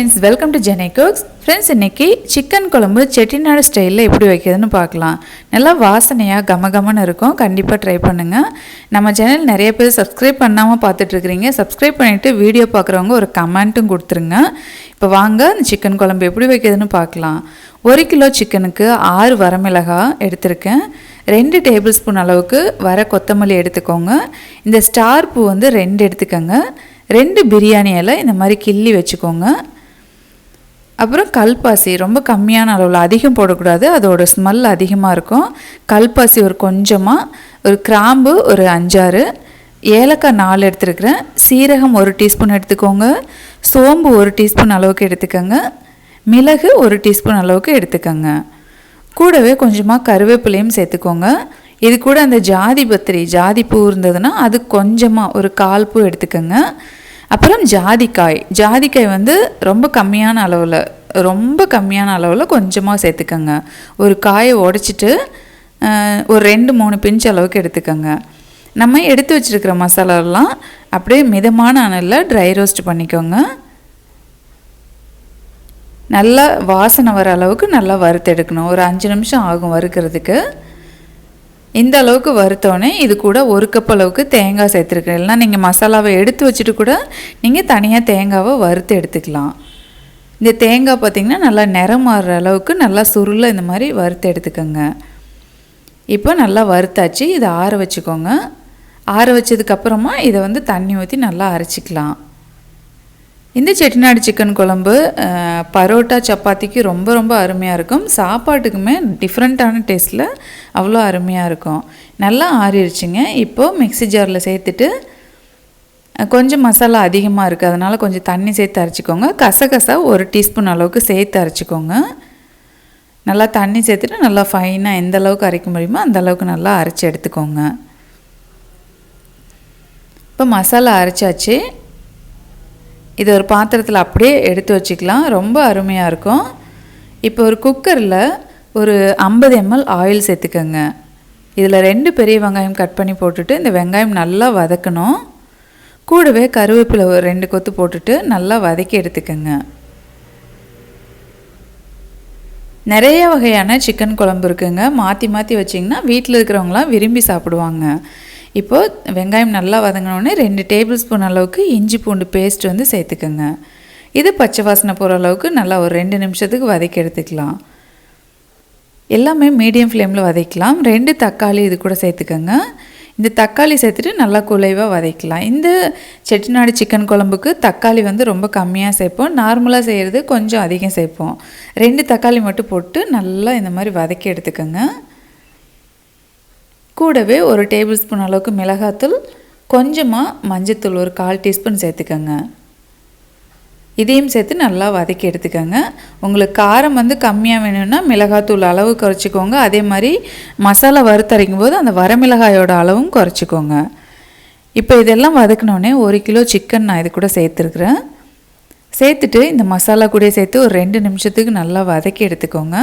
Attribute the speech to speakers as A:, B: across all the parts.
A: Friends welcome to Jenai cooks friends இன்றைக்கி chicken குழம்பு செட்டிநாடு ஸ்டைலில் எப்படி வைக்கிறதுன்னு பார்க்கலாம். நல்லா வாசனையாக கமகமன்னு இருக்கும். கண்டிப்பாக ட்ரை பண்ணுங்கள் நம்ம சேனல் நிறைய பேர் சப்ஸ்கிரைப் பண்ணாமல் பார்த்துட்ருக்குறீங்க. சப்ஸ்கிரைப் பண்ணிவிட்டு வீடியோ பார்க்குறவங்க ஒரு கமெண்ட்டும் கொடுத்துருங்க. இப்போ வாங்க இந்த சிக்கன் குழம்பு எப்படி வைக்கிறதுன்னு பார்க்கலாம். ஒரு கிலோ சிக்கனுக்கு ஆறு வரமிளகாய் எடுத்திருக்கேன். ரெண்டு டேபிள் ஸ்பூன் அளவுக்கு வர கொத்தமல்லி எடுத்துக்கோங்க. இந்த ஸ்டார் பூ வந்து ரெண்டு எடுத்துக்கோங்க. ரெண்டு பிரியாணி இலை இந்த மாதிரி கிள்ளி வச்சுக்கோங்க. அப்புறம் கல்பாசி ரொம்ப கம்மியான அளவில் அதிகம் போடக்கூடாது அதோட ஸ்மெல் அதிகமாக இருக்கும். கல்பாசி ஒரு கொஞ்சமாக ஒரு கிராம்பு ஒரு அஞ்சாறு ஏலக்காய் நாலு எடுத்துருக்கிறேன். சீரகம் ஒரு டீஸ்பூன் எடுத்துக்கோங்க. சோம்பு ஒரு டீஸ்பூன் அளவுக்கு எடுத்துக்கோங்க. மிளகு ஒரு டீஸ்பூன் அளவுக்கு எடுத்துக்கோங்க. கூடவே கொஞ்சமாக கருவேப்பிலையும் சேர்த்துக்கோங்க. இது கூட அந்த ஜாதி பத்திரி ஜாதி பூ இருந்ததுன்னா அது கொஞ்சமாக ஒரு கால் பூ எடுத்துக்கோங்க. அப்புறம் ஜாதிக்காய். ஜாதிக்காய் வந்து ரொம்ப கம்மியான அளவில் ரொம்ப கம்மியான அளவில் கொஞ்சமாக சேர்த்துக்கோங்க. ஒரு காயை உடச்சிட்டு ஒரு ரெண்டு மூணு பிஞ்ச் அளவுக்கு எடுத்துக்கோங்க. நம்ம எடுத்து வச்சுருக்கிற மசாலாலாம் அப்படியே மிதமான அனலில் ட்ரை ரோஸ்ட் பண்ணிக்கோங்க. நல்லா வாசனை வர அளவுக்கு நல்லா வறுத்து எடுக்கணும் ஒரு அஞ்சு நிமிஷம் ஆகும் வறுக்கிறதுக்கு. இந்த அளவுக்கு வறுத்தோடனே இது கூட ஒரு கப் அளவுக்கு தேங்காய் சேர்த்துருக்கேன். இல்லைனா நீங்கள் மசாலாவை எடுத்து வச்சுட்டு கூட நீங்கள் தனியாக தேங்காவை வறுத்து எடுத்துக்கலாம். இந்த தேங்காய் பார்த்திங்கன்னா நல்லா நிறம் மாறுற அளவுக்கு நல்லா சுருளை இந்த மாதிரி வறுத்து எடுத்துக்கோங்க. இப்போ நல்லா வறுத்தாச்சு. இதை ஆற வச்சுக்கோங்க. ஆற வச்சதுக்கப்புறமா இதை வந்து தண்ணி ஊற்றி நல்லா அரைச்சிக்கலாம். இந்த செட்டிநாடு சிக்கன் குழம்பு பரோட்டா சப்பாத்திக்கு ரொம்ப ரொம்ப அருமையாக இருக்கும். சாப்பாட்டுக்குமே டிஃப்ரெண்ட்டான டேஸ்ட்டில் அவ்வளோ அருமையாக இருக்கும். நல்லா ஆறிடுச்சுங்க இப்போது மிக்சி ஜாரில் சேர்த்துட்டு கொஞ்சம் மசாலா அதிகமாக இருக்குது அதனால் கொஞ்சம் தண்ணி சேர்த்து அரைச்சிக்கோங்க. கசகசா ஒரு டீஸ்பூன் அளவுக்கு சேர்த்து அரைச்சிக்கோங்க. நல்லா தண்ணி சேர்த்துட்டு நல்லா ஃபைனாக எந்த அளவுக்கு அரைக்க முடியுமோ அந்த அளவுக்கு நல்லா அரைச்சி எடுத்துக்கோங்க. இப்போ மசாலா அரைச்சாச்சு. இது ஒரு பாத்திரத்தில் அப்படியே எடுத்து வச்சுக்கலாம். ரொம்ப அருமையாக இருக்கும். இப்போ ஒரு குக்கரில் ஒரு ஐம்பது எம்எல் ஆயில் சேர்த்துக்கோங்க. இதில் ரெண்டு பெரிய வெங்காயம் கட் பண்ணி போட்டுட்டு இந்த வெங்காயம் நல்லா வதக்கணும். கூடவே கருவேப்பிலை ஒரு ரெண்டு கொத்து போட்டுட்டு நல்லா வதக்கி எடுத்துக்கோங்க. நிறைய வகையான சிக்கன் குழம்பு இருக்குங்க. மாற்றி மாற்றி வச்சிங்கன்னா வீட்டில் இருக்கிறவங்களாம் விரும்பி சாப்பிடுவாங்க. இப்போது வெங்காயம் நல்லா வதங்கினோடனே ரெண்டு டேபிள் ஸ்பூன் அளவுக்கு இஞ்சி பூண்டு பேஸ்ட் வந்து சேர்த்துக்கோங்க. இது பச்சை வாசனை போகிற அளவுக்கு நல்லா ஒரு ரெண்டு நிமிஷத்துக்கு வதக்கி எடுத்துக்கலாம். எல்லாமே மீடியம் ஃப்ளேமில் வதக்கலாம் ரெண்டு தக்காளி இது கூட சேர்த்துக்கோங்க. இந்த தக்காளி சேர்த்துட்டு நல்லா குலைவாக வதக்கலாம் இந்த செட்டிநாடு சிக்கன் குழம்புக்கு தக்காளி வந்து ரொம்ப கம்மியாக சேர்ப்போம். நார்மலாக செய்கிறது கொஞ்சம் அதிகம் சேர்ப்போம். ரெண்டு தக்காளி மட்டும் போட்டு நல்லா இந்த மாதிரி வதக்கி எடுத்துக்கோங்க. கூடவே ஒரு டேபிள் ஸ்பூன் அளவுக்கு மிளகாத்தூள் கொஞ்சமாக மஞ்சத்தூள் ஒரு கால் டீஸ்பூன் சேர்த்துக்கோங்க. இதையும் சேர்த்து நல்லா வதக்கி எடுத்துக்கோங்க. உங்களுக்கு காரம் வந்து கம்மியாக வேணும்னா மிளகாத்தூள் அளவு குறைச்சிக்கோங்க. அதே மாதிரி மசாலா வறுத்தரைக்கும் போது அந்த வரமிளகாயோட அளவும் குறைச்சிக்கோங்க. இப்போ இதெல்லாம் வதக்கினோடனே ஒரு கிலோ சிக்கன் நான் இது கூட சேர்த்துருக்குறேன். சேர்த்துட்டு இந்த மசாலா கூட சேர்த்து ஒரு ரெண்டு நிமிஷத்துக்கு நல்லா வதக்கி எடுத்துக்கோங்க.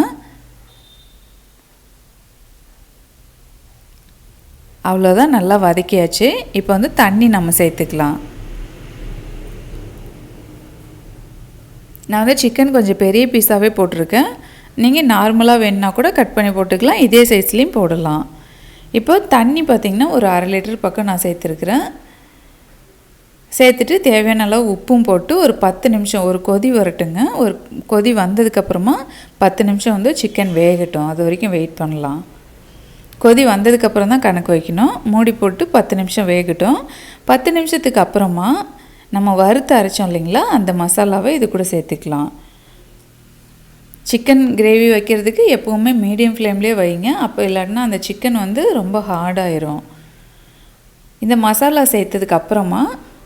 A: அவ்வளோதான் நல்லா வதக்கியாச்சு. இப்போ வந்து தண்ணி நம்ம சேர்த்துக்கலாம். நான் வந்து சிக்கன் கொஞ்சம் பெரிய பீஸாகவே போட்டிருக்கேன். நீங்கள் நார்மலாக வேணுன்னா கூட கட் பண்ணி போட்டுக்கலாம். இதே சைஸ்லேயும் போடலாம். இப்போ தண்ணி பார்த்திங்கன்னா ஒரு அரை லிட்டர் பக்கம் நான் சேர்த்துருக்குறேன். சேர்த்துட்டு தேவையான அளவு உப்பும் போட்டு ஒரு பத்து நிமிஷம் ஒரு கொதி வரட்டுங்க. ஒரு கொதி வந்ததுக்கப்புறமா பத்து நிமிஷம் வந்து சிக்கன் வேகட்டும். அது வரைக்கும் வெயிட் பண்ணலாம். கொதி வந்ததுக்கப்புறம் தான் கணக்கு வைக்கணும். மூடி போட்டு பத்து நிமிஷம் வேகட்டும். பத்து நிமிஷத்துக்கு அப்புறமா நம்ம வறுத்து அரைச்சோம் இல்லைங்களா? அந்த மசாலாவை இது கூட சேர்த்துக்கலாம். சிக்கன் கிரேவி வைக்கிறதுக்கு எப்போவுமே மீடியம் ஃப்ளேம்லேயே வைங்க. அப்போ இல்லாட்டினா அந்த சிக்கன் வந்து ரொம்ப ஹார்டாயிரும் இந்த மசாலா சேர்த்ததுக்கு அப்புறமா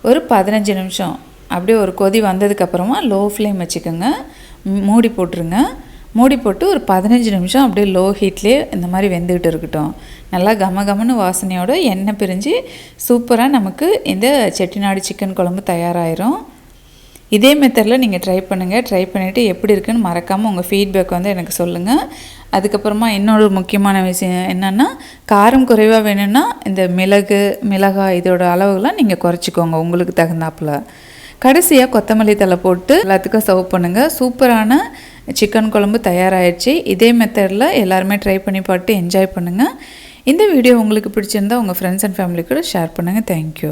A: ஒரு பதினஞ்சு நிமிஷம் அப்படியே ஒரு கொதி வந்ததுக்கப்புறமா லோ ஃப்ளேம் வச்சுக்கோங்க. மூடி போட்டுருங்க. மூடி போட்டு ஒரு பதினஞ்சு நிமிஷம் அப்படியே லோ ஹீட்லேயே இந்த மாதிரி வெந்துக்கிட்டு இருக்கட்டும். நல்லா கம கமன்னு வாசனையோட எண்ணெய் பிரிஞ்சு சூப்பராக நமக்கு இந்த செட்டிநாடு சிக்கன் குழம்பு தயாராகிரும் இதே மெத்தடில் நீங்கள் ட்ரை பண்ணுங்கள் ட்ரை பண்ணிவிட்டு எப்படி இருக்குன்னு மறக்காமல் உங்கள் ஃபீட்பேக் வந்து எனக்கு சொல்லுங்கள் அதுக்கப்புறமா இன்னொரு முக்கியமான விஷயம் என்னென்னா காரம் குறைவாக வேணும்னா இந்த மிளகு மிளகாய் இதோட அளவுகள்லாம் நீங்கள் குறைச்சிக்கோங்க உங்களுக்கு தகுந்தாப்பில். கடைசியாக கொத்தமல்லி தலை போட்டு எல்லாத்துக்கும் சர்வ் பண்ணுங்கள் சூப்பரான சிக்கன் குழம்பு தயாராகிடுச்சு இதே மெத்தடில் எல்லாருமே ட்ரை பண்ணி பார்த்து என்ஜாய் பண்ணுங்கள் இந்த வீடியோ உங்களுக்கு பிடிச்சிருந்தா உங்கள் ஃப்ரெண்ட்ஸ் அண்ட் ஃபேமிலி கூட ஷேர் பண்ணுங்கள் தேங்க்யூ